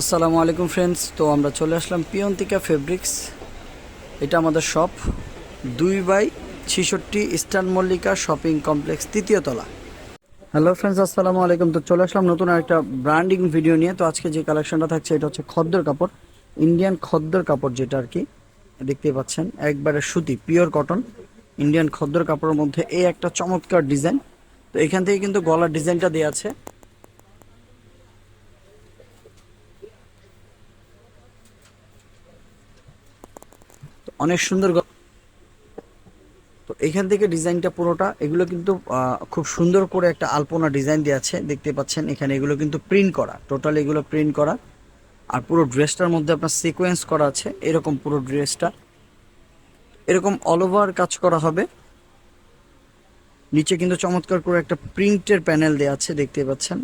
আসসালামু আলাইকুম ফ্রেন্ডস তো আমরা চলে আসলাম পিয়ন্তিকা ফেব্রিক্স এটা আমাদের শপ দুই বাই ছিষট্টি ইস্টার্ন মল্লিকা শপিং কমপ্লেক্স তৃতীয় তলা। হ্যালো ফ্রেন্ডস আসসালামু আলাইকুম। তো চলে আসলাম নতুন একটা ব্র্যান্ডিং ভিডিও নিয়ে। তো আজকে যে কালেকশনটা থাকছে, এটা হচ্ছে খদ্দর কাপড় ইন্ডিয়ান খদ্দর কাপড় যেটা আর কি দেখতেই পাচ্ছেন, একবারে সুতি পিওর কটন ইন্ডিয়ান খদ্দর কাপড়ের মধ্যে এই একটা চমৎকার ডিজাইন তো এখান থেকে কিন্তু গলার ডিজাইনটা দেওয়া আছে। অনেক সুন্দর তো এখান থেকে ডিজাইনটা পুরোটা, এগুলো কিন্তু খুব সুন্দর করে একটা আলপনা ডিজাইন দেওয়া আছে, দেখতে পাচ্ছেন, এখানে এগুলো কিন্তু প্রিন্ট করা, টোটাল এগুলো প্রিন্ট করা, আর পুরো ড্রেসটার মধ্যে আপনার সিকোয়েন্স করা আছে, এরকম পুরো ড্রেসটা, এরকম অল ওভার কাজ করা হবে, নিচে কিন্তু চমৎকার করে একটা প্রিন্টের প্যানেল দেওয়া আছে, দেখতে পাচ্ছেন,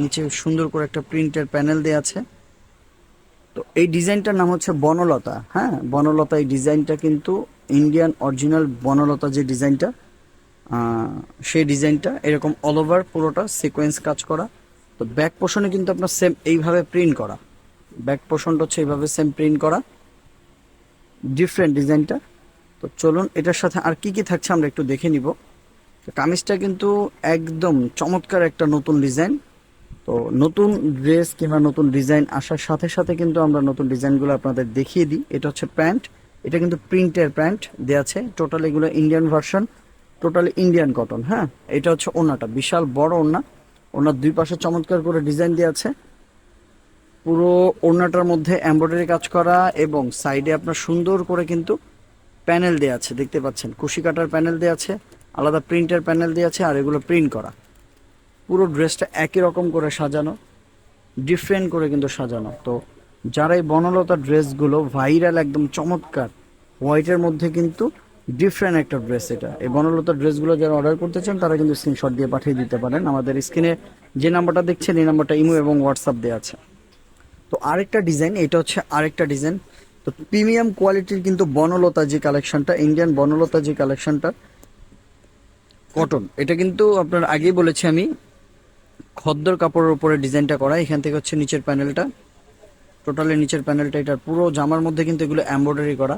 নিচে সুন্দর করে একটা প্রিন্টের প্যানেল দেওয়া আছে। তো এই ডিজাইনটার নাম হচ্ছে বনলতা হ্যাঁ? বনলতা এই ডিজাইনটা কিন্তু ইন্ডিয়ান অরিজিনাল বনলতা যে ডিজাইনটা সেই ডিজাইনটা এরকম অল ওভার পুরোটা সিকোয়েন্স কাজ করা। তো ব্যাক পোর্শনে কিন্তু আপনার সেম এইভাবে প্রিন্ট করা। ব্যাক পোর্শনটা হচ্ছে এইভাবে সেম প্রিন্ট করা। ডিফারেন্ট ডিজাইনটা। তো চলুন এটার সাথে আর কি কি থাকছে আমরা একটু দেখে নিব। কামিজটা কিন্তু একদম চমৎকার একটা নতুন ডিজাইন। তো নতুন ড্রেস কিংবা নতুন ডিজাইন আসার সাথে সাথে কিন্তু আমরা নতুন ডিজাইনগুলো আপনাদের দেখিয়ে দিই। এটা হচ্ছে প্যান্ট। এটা কিন্তু প্রিন্টের প্যান্ট দেওয়া আছে। টোটাল এগুলো Indian version totally Indian cotton হ্যাঁ? এটা হচ্ছে ওনাটা, বিশাল বড় ওনা। ওনার দুই পাশে চমৎকার করে ডিজাইন দেওয়া আছে। পুরো ওড়নাটার মধ্যে এমব্রয়ডারি কাজ করা এবং সাইডে আপনার সুন্দর করে কিন্তু প্যানেল দেওয়া আছে, দেখতে পাচ্ছেন? কুশি কাটার প্যানেল দেওয়া আছে, আলাদা প্রিন্টের প্যানেল দেওয়া আছে আর এগুলো প্রিন্ট করা। পুরো ড্রেসটা একই রকম করে সাজানো ডিফারেন্ট করে কিন্তু সাজানো। তো যারা এই বনলতা ড্রেসগুলো ভাইরাল একদম চমৎকার হোয়াইটের মধ্যে কিন্তু ডিফারেন্ট একটা ড্রেস এটা। এই বনলতা ড্রেসগুলো যারা অর্ডার করতে চান, তারা কিন্তু স্ক্রিনশট দিয়ে পাঠিয়ে দিতে পারেন। আমাদের স্ক্রিনে যে নাম্বারটা দেখছেন, এই নাম্বারটা ইমো এবং হোয়াটসঅ্যাপ দেওয়া আছে। তো আরেকটা ডিজাইন এটা হচ্ছে আরেকটা ডিজাইন তো প্রিমিয়াম কোয়ালিটির কিন্তু বনলতা যে কালেকশনটা ইন্ডিয়ান বনলতা যে কালেকশনটা কটন এটা কিন্তু আপনার আগেই বলেছি আমি খদ্দর কাপড়ের উপরে ডিজাইনটা করা, এখান থেকে হচ্ছে নিচের প্যানেলটা। টোটালি নিচের প্যানেলটা এটার পুরো জামার মধ্যে কিন্তু এগুলো এমব্রয়ডারি করা।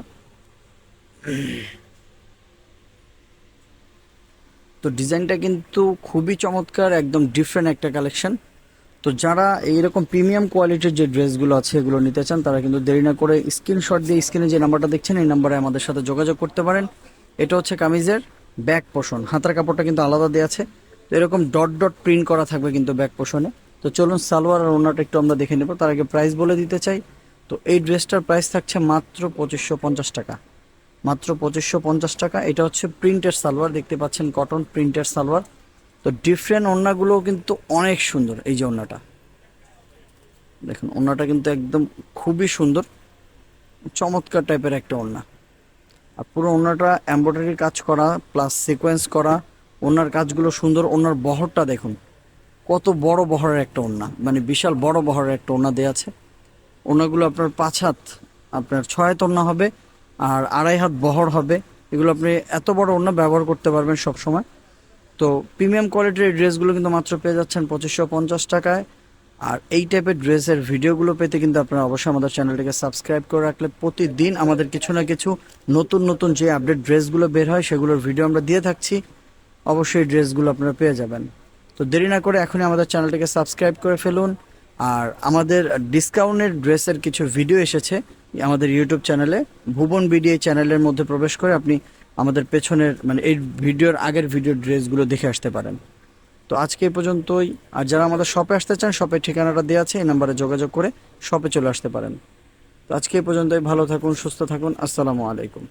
তো ডিজাইনটা কিন্তু খুবই চমৎকার, একদম ডিফারেন্ট একটা কালেকশন তো যারা এইরকম প্রিমিয়াম কোয়ালিটির যে ড্রেসগুলো আছে, এগুলো নিতে চান, তারা কিন্তু দেরি না করে স্ক্রিনশট দিয়ে স্ক্রিনে যে নাম্বারটা দেখছেন, এই নাম্বারে আমাদের সাথে যোগাযোগ করতে পারেন। এটা হচ্ছে কামিজের ব্যাক পোষণ হাতার কাপড়টা কিন্তু আলাদা দেওয়া আছে। এরকম ডট ডট প্রিন্ট করা থাকবে কিন্তু ব্যাক পোষণে। তো চলুন সালোয়ার আর ওনাটা একটু আমরা দেখে নেব। তার আগে প্রাইস বলে দিতে চাই। তো এই ড্রেসটার প্রাইস থাকছে মাত্র পঁচিশশো পঞ্চাশ টাকা। মাত্র পঁচিশশো পঞ্চাশ টাকা। এটা হচ্ছে প্রিন্টের সালোয়ার। দেখতে পাচ্ছেন কটন প্রিন্টের সালোয়ার। তো ডিফারেন্ট ওড়নাগুলোও কিন্তু অনেক সুন্দর এই যে ওড়নাটা। দেখুন, ওড়নাটা কিন্তু একদম খুবই সুন্দর। চমৎকার টাইপের একটা ওড়না। আর পুরো ওড়নাটা এমব্রয়ডারি কাজ করা প্লাস সিকোয়েন্স করা। ওনার কাজগুলো সুন্দর, ওনার বহরটা দেখুন। কত বড় বহরের একটা ওড়না মানে বিশাল বড় বহরের একটা ওড়না দেওয়া আছে। ওড়নাগুলো আপনার পাঁচ হাত, আপনার ছয় হাত ওড়না হবে আর আড়াই হাত বহর হবে। এগুলো আপনি এত বড় ওড়না ব্যবহার করতে পারবেন সব সময় তো প্রিমিয়াম কোয়ালিটির ড্রেসগুলো কিন্তু মাত্র পেয়ে যাচ্ছেন পঁচিশশো পঞ্চাশ টাকায়। আর এই টাইপের ড্রেসের ভিডিওগুলো পেতে কিন্তু আপনারা অবশ্যই আমাদের চ্যানেলটিকে সাবস্ক্রাইব করে রাখলে প্রতিদিন আমাদের কিছু না কিছু নতুন নতুন যে আপডেট ড্রেসগুলো বের হয়, সেগুলোর ভিডিও আমরা দিয়ে থাকছি। অবশ্যই ড্রেসগুলো আপনারা পেয়ে যাবেন। তো দেরি না করে এখনই আমাদের চ্যানেলটিকে সাবস্ক্রাইব করে ফেলুন। আর আমাদের ডিসকাউন্টের ড্রেসের কিছু ভিডিও এসেছে আমাদের ইউটিউব চ্যানেলে। ভুবন বিডিএ চ্যানেলের মধ্যে প্রবেশ করে আপনি আমাদের পেছনের মানে এই ভিডিওর আগের ভিডিওর ড্রেসগুলো দেখে আসতে পারেন। তো আজকে এই পর্যন্তই। আর যারা আমাদের শপে আসতে চান, শপের ঠিকানাটা দেওয়া আছে, এই নাম্বারে যোগাযোগ করে শপে চলে আসতে পারেন। তো আজকে এই পর্যন্তই। ভালো থাকুন, সুস্থ থাকুন। আসসালামু আলাইকুম।